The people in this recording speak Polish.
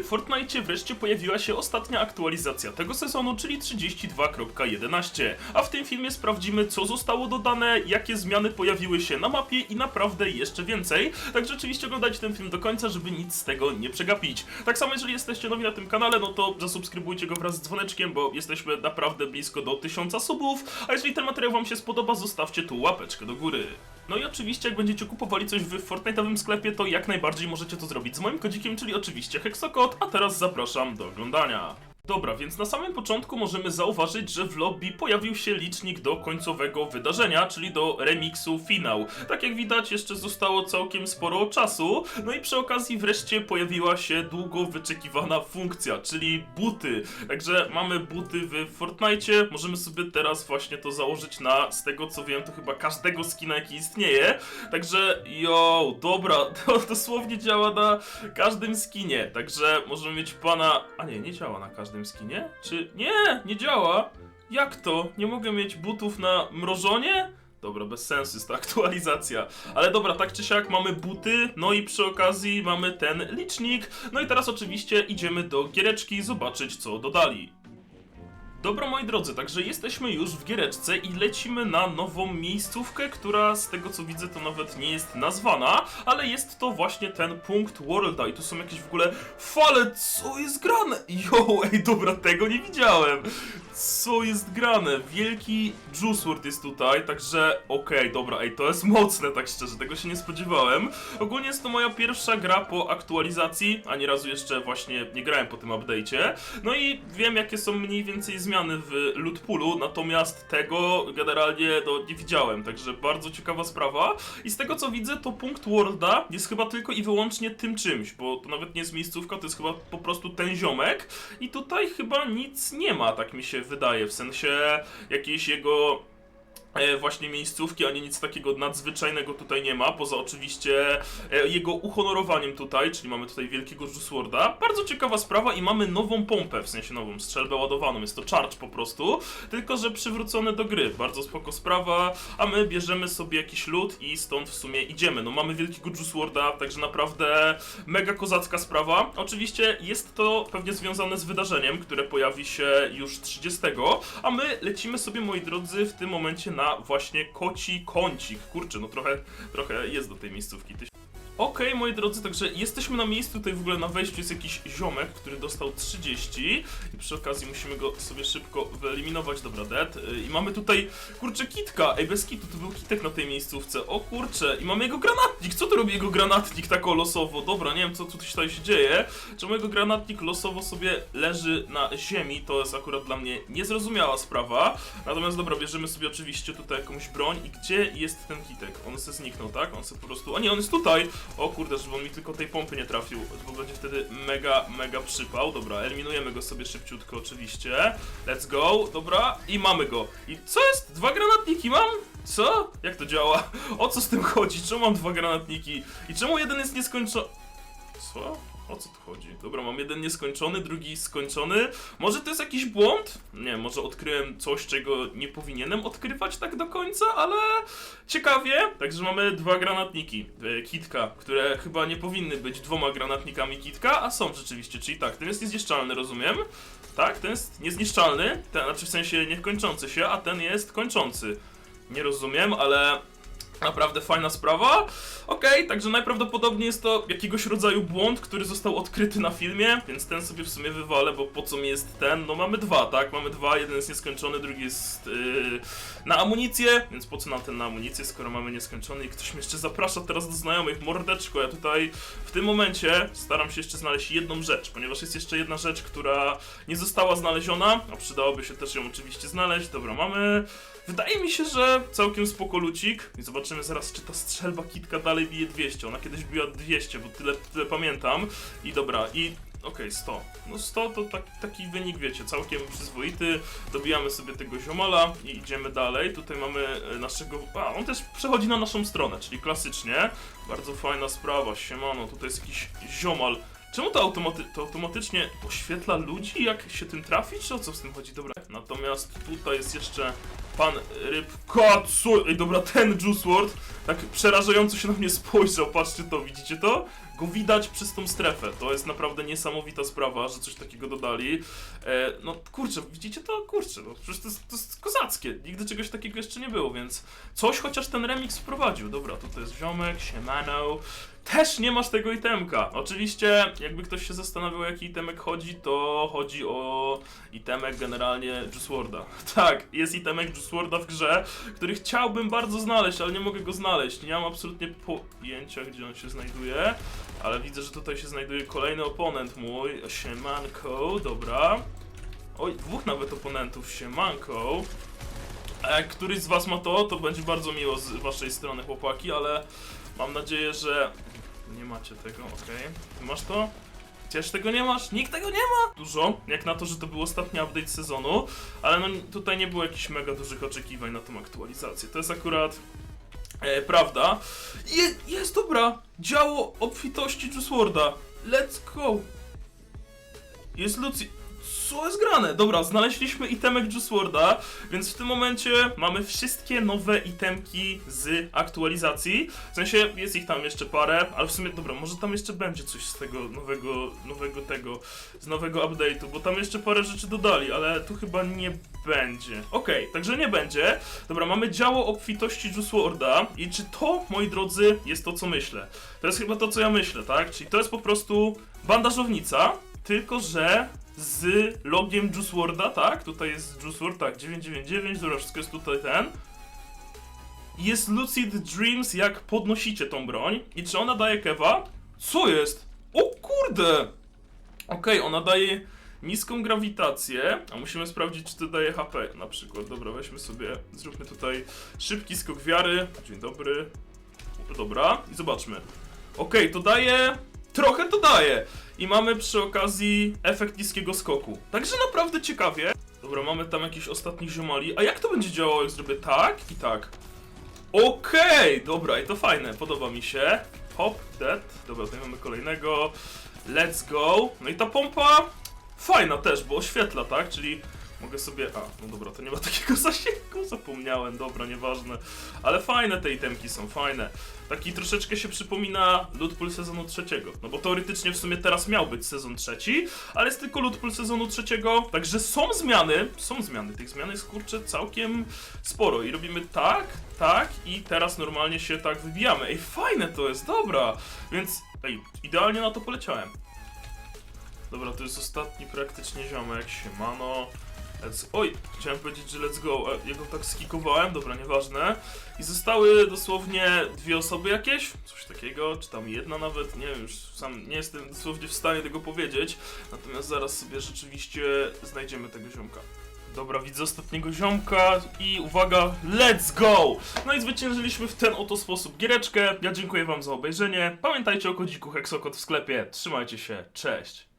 W Fortnite wreszcie pojawiła się ostatnia aktualizacja tego sezonu, czyli 32.11. A w tym filmie sprawdzimy, co zostało dodane, jakie zmiany pojawiły się na mapie i naprawdę jeszcze więcej. Także oczywiście oglądajcie ten film do końca, żeby nic z tego nie przegapić. Tak samo, jeżeli jesteście nowi na tym kanale, no to zasubskrybujcie go wraz z dzwoneczkiem, bo jesteśmy naprawdę blisko do 1000 subów. A jeżeli ten materiał Wam się spodoba, zostawcie tu łapeczkę do góry. No i oczywiście, jak będziecie kupowali coś w Fortnite'owym sklepie, to jak najbardziej możecie to zrobić z moim kodzikiem, czyli oczywiście Hexokod, a teraz zapraszam do oglądania. Dobra, więc na samym początku możemy zauważyć, że w lobby pojawił się licznik do końcowego wydarzenia, czyli do remiksu finał. Tak jak widać, jeszcze zostało całkiem sporo czasu, no i przy okazji wreszcie pojawiła się długo wyczekiwana funkcja, czyli buty. Także mamy buty w Fortnite, możemy sobie teraz właśnie to założyć na, z tego co wiem, to chyba każdego skina jaki istnieje. Także, yo, dobra, to dosłownie działa na każdym skinie, także możemy mieć pana... A nie, nie działa na każdym skinie? Czy... Nie, nie działa! Jak to? Nie mogę mieć butów na mrożonie? Dobra, bez sensu jest ta aktualizacja. Ale dobra, tak czy siak mamy buty, no i przy okazji mamy ten licznik. No i teraz oczywiście idziemy do giereczki zobaczyć co dodali. Dobra moi drodzy, także jesteśmy już w giereczce i lecimy na nową miejscówkę, która z tego co widzę to nawet nie jest nazwana, ale jest to właśnie ten punkt Worlda i tu są jakieś w ogóle fale, co jest grane? Yo, ej dobra, tego nie widziałem. Co jest grane? Wielki Juice WRLD jest tutaj, także okej, dobra, ej, to jest mocne, tak szczerze, tego się nie spodziewałem. Ogólnie jest to moja pierwsza gra po aktualizacji, ani razu jeszcze właśnie nie grałem po tym update'cie. No i wiem, jakie są mniej więcej zmiany w loot poolu, natomiast tego generalnie no, nie widziałem, także bardzo ciekawa sprawa. I z tego co widzę, to punkt Worlda jest chyba tylko i wyłącznie tym czymś, bo to nawet nie jest miejscówka, to jest chyba po prostu ten ziomek. I tutaj chyba nic nie ma, tak mi się wydaje, w sensie jakiejś jego właśnie miejscówki, ani nic takiego nadzwyczajnego tutaj nie ma, poza oczywiście e, jego uhonorowaniem tutaj, czyli mamy tutaj wielkiego Juiceworda. Bardzo ciekawa sprawa i mamy nową pompę, w sensie nową strzelbę ładowaną, jest to charge po prostu, tylko że przywrócone do gry. Bardzo spoko sprawa, a my bierzemy sobie jakiś loot i stąd w sumie idziemy. No mamy wielkiego Juiceworda, także naprawdę mega kozacka sprawa. Oczywiście jest to pewnie związane z wydarzeniem, które pojawi się już 30, a my lecimy sobie, moi drodzy, w tym momencie na właśnie koci kącik. Kurczę, no trochę, trochę jest do tej miejscówki. Okej, moi drodzy, także jesteśmy na miejscu, tutaj w ogóle na wejściu jest jakiś ziomek, który dostał 30 i przy okazji musimy go sobie szybko wyeliminować, dobra, dead. Y, I mamy tutaj, kurczę, kitka, ej, bez kitu, to był kitek na tej miejscówce, o kurczę, i mamy jego granatnik, co to robi jego granatnik tak losowo, dobra, nie wiem, co tu tutaj się dzieje, czemu jego granatnik losowo sobie leży na ziemi, to jest akurat dla mnie niezrozumiała sprawa, natomiast dobra, bierzemy sobie oczywiście tutaj jakąś broń. I gdzie jest ten kitek? On se zniknął, tak? On se po prostu, a nie, on jest tutaj, o kurde, żeby on mi tylko tej pompy nie trafił, bo będzie wtedy mega, mega przypał. Dobra, eliminujemy go sobie szybciutko oczywiście. Let's go, dobra, i mamy go. I co jest? Dwa granatniki mam? Co? Jak to działa? O co z tym chodzi? Czemu mam dwa granatniki? I czemu jeden jest nieskończony? Co? O co tu chodzi? Dobra, mam jeden nieskończony, drugi skończony. Może to jest jakiś błąd? Nie, może odkryłem coś, czego nie powinienem odkrywać tak do końca, ale ciekawie. Także mamy dwa granatniki e, Kitka, które chyba nie powinny być dwoma granatnikami Kitka, a są rzeczywiście, czyli tak, ten jest niezniszczalny, rozumiem? Tak, ten jest niezniszczalny, ten, znaczy w sensie niekończący się, a ten jest kończący. Nie rozumiem, ale Naprawdę fajna sprawa. Okej, także najprawdopodobniej jest to jakiegoś rodzaju błąd, który został odkryty na filmie, więc ten sobie w sumie wywalę, bo po co mi jest ten? No mamy dwa, tak? Mamy dwa, jeden jest nieskończony, drugi jest yy, na amunicję, więc po co nam ten na amunicję, skoro mamy nieskończony i ktoś mnie jeszcze zaprasza teraz do znajomych. Mordeczko, ja tutaj w tym momencie staram się jeszcze znaleźć jedną rzecz, ponieważ jest jeszcze jedna rzecz, która nie została znaleziona, a przydałoby się też ją oczywiście znaleźć. Dobra, mamy... Wydaje mi się, że całkiem spoko lucik. I zobaczymy zaraz, czy ta strzelba kitka dalej bije 200. Ona kiedyś biła 200, bo tyle, tyle pamiętam. I dobra, i okej, 100. No 100 to tak, taki wynik, wiecie, całkiem przyzwoity. Dobijamy sobie tego ziomala i idziemy dalej. Tutaj mamy e, naszego... A, on też przechodzi na naszą stronę, czyli klasycznie. Bardzo fajna sprawa, siemano. Tutaj jest jakiś ziomal Czemu to, automaty to automatycznie oświetla ludzi, jak się tym trafi, czy o co z tym chodzi? Dobra, natomiast tutaj jest jeszcze pan Rybka, co? Ej, dobra, ten Juice WRLD tak przerażająco się na mnie spojrzał, patrzcie to, widzicie to? Go widać przez tą strefę, to jest naprawdę niesamowita sprawa, że coś takiego dodali. E, no kurczę, widzicie to? Kurczę, no przecież to jest, to jest kozackie, nigdy czegoś takiego jeszcze nie było, więc coś chociaż ten remix wprowadził. Dobra, tutaj jest ziomek, siemano. Też nie masz tego itemka. Oczywiście, jakby ktoś się zastanawiał, jaki itemek chodzi, to chodzi o itemek generalnie Juice WRLD'a. Tak, jest itemek Juice WRLD'a w grze, który chciałbym bardzo znaleźć, ale nie mogę go znaleźć. Nie mam absolutnie pojęcia, gdzie on się znajduje, ale widzę, że tutaj się znajduje kolejny oponent mój. Siemanko, dobra. Oj, dwóch nawet oponentów, siemanko. A jak któryś z was ma to, to będzie bardzo miło z waszej strony, chłopaki, ale mam nadzieję, że nie macie tego, okej. Ty masz to? Chociaż tego nie masz? Nikt tego nie ma! Dużo, jak na to, że to był ostatni update sezonu, ale no tutaj nie było jakichś mega dużych oczekiwań na tą aktualizację. To jest akurat e, prawda. Je, jest dobra! Działo obfitości Juice. Let's go! Jest Lucy. Co jest grane? Dobra, znaleźliśmy itemek Juice więc w tym momencie mamy wszystkie nowe itemki z aktualizacji. W sensie jest ich tam jeszcze parę, ale w sumie dobra, może tam jeszcze będzie coś z tego nowego, nowego tego, z nowego update'u, bo tam jeszcze parę rzeczy dodali, ale tu chyba nie będzie. Okej, także nie będzie. Dobra, mamy działo obfitości Juice WRLD'a i czy to, moi drodzy, jest to, co myślę? To jest chyba to, co ja myślę, tak? Czyli to jest po prostu bandażownica, tylko że z logiem Juice WRLD'a, tak? Tutaj jest Juice WRLD, tak, 999, dobra, wszystko jest tutaj ten. Jest Lucid Dreams, jak podnosicie tą broń. I czy ona daje kewa? Co jest? O kurde! Okej, ona daje niską grawitację, a musimy sprawdzić, czy to daje HP na przykład. Dobra, weźmy sobie, zróbmy tutaj szybki skok wiary. Dzień dobry. Dobra, i zobaczmy. Okej, to daje... Trochę to daje. I mamy przy okazji efekt niskiego skoku. Także naprawdę ciekawie. Dobra, mamy tam jakiś ostatni ziomali. A jak to będzie działało, jak zrobię tak i tak? Okej, dobra, i to fajne, podoba mi się. Hop, dead. Dobra, tutaj mamy kolejnego. Let's go. No i ta pompa fajna też, bo oświetla, tak? Czyli mogę sobie... A, no dobra, to nie ma takiego zasięgu, zapomniałem, dobra, nieważne. Ale fajne te itemki są, fajne. Taki troszeczkę się przypomina Lootpool sezonu trzeciego. No bo teoretycznie w sumie teraz miał być sezon trzeci, ale jest tylko Lootpool sezonu trzeciego. Także są zmiany, są zmiany. Tych zmian jest kurczę całkiem sporo. I robimy tak, tak i teraz normalnie się tak wybijamy. Ej, fajne to jest, dobra. Więc, ej, idealnie na to poleciałem. Dobra, to jest ostatni praktycznie ziomek, siemano. Oj, chciałem powiedzieć, że let's go, a jego tak skikowałem, dobra, nieważne. I zostały dosłownie dwie osoby jakieś, coś takiego, czy tam jedna nawet, nie wiem, już sam nie jestem dosłownie w stanie tego powiedzieć. Natomiast zaraz sobie rzeczywiście znajdziemy tego ziomka. Dobra, widzę ostatniego ziomka i uwaga, let's go! No i zwyciężyliśmy w ten oto sposób giereczkę. Ja dziękuję wam za obejrzenie. Pamiętajcie o kodziku Hexokod w sklepie. Trzymajcie się, cześć!